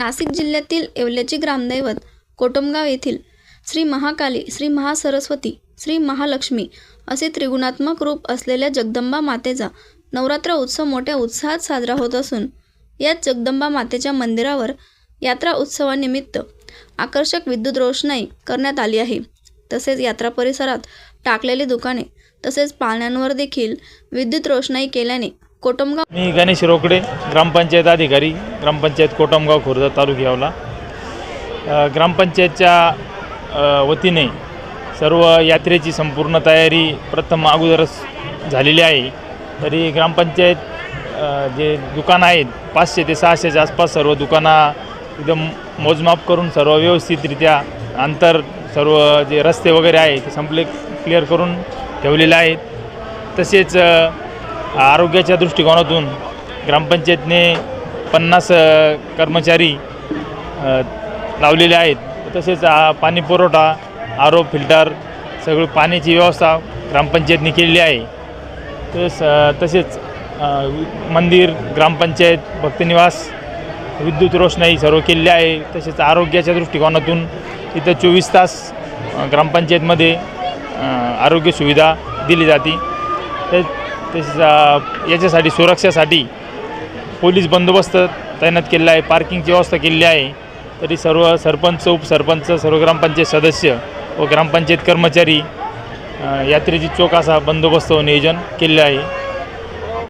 नाशिक जिल्ह्यातील येवल्याचे ग्रामदैवत कोटमगाव येथील श्री महाकाली श्री महासरस्वती श्री महालक्ष्मी असे त्रिगुणात्मक रूप असलेल्या जगदंबा मातेचा नवरात्र उत्सव मोठ्या उत्साहात साजरा होत असून यात जगदंबा मातेच्या मंदिरावर यात्रा उत्सवानिमित्त आकर्षक विद्युत रोषणाई करण्यात आली आहे. तसेच यात्रा परिसरात टाकलेली दुकाने तसेच पाळण्यांवर देखील विद्युत रोषणाई केल्याने कोटमगाव? मी गणेश रोकडे ग्रामपंचायत अधिकारी ग्रामपंचायत कोटमगाव खुर्द तालुक्यावला ग्रामपंचायतच्या वतीने सर्व यात्रेची संपूर्ण तयारी प्रथम अगोदरच झालेली आहे. तरी ग्रामपंचायत जे दुकानं आहेत पाचशे ते सहाशेच्या आसपास सर्व दुकानं एकदम मोजमाप करून सर्व व्यवस्थितरित्या अंतर सर्व जे रस्ते वगैरे आहे ते संपले क्लिअर करून ठेवलेले आहेत. तसेच आरोग्याच्या दृष्टिकोनातून ग्रामपंचायतने पन्नास कर्मचारी लावलेले आहेत. तसेच पाणी पुरवठा आरो फिल्टर सगळं पाण्याची व्यवस्था ग्रामपंचायतने केलेली आहे. तस तसेच मंदिर ग्रामपंचायत भक्तनिवास विद्युत रोषणाई सर्व केलेली आहे. तसेच आरोग्याच्या दृष्टिकोनातून इथं चोवीस तास ग्रामपंचायतमध्ये आरोग्य सुविधा दिली जाते. ते तसेच याच्यासाठी सुरक्षेसाठी पोलीस बंदोबस्त तैनात केलेला आहे. पार्किंगची व्यवस्था केलेली आहे. तरी सर्व सरपंच उपसरपंच सर्व ग्रामपंचायत सदस्य व ग्रामपंचायत कर्मचारी यात्रेची चोख असा बंदोबस्त व नियोजन केलेलं आहे.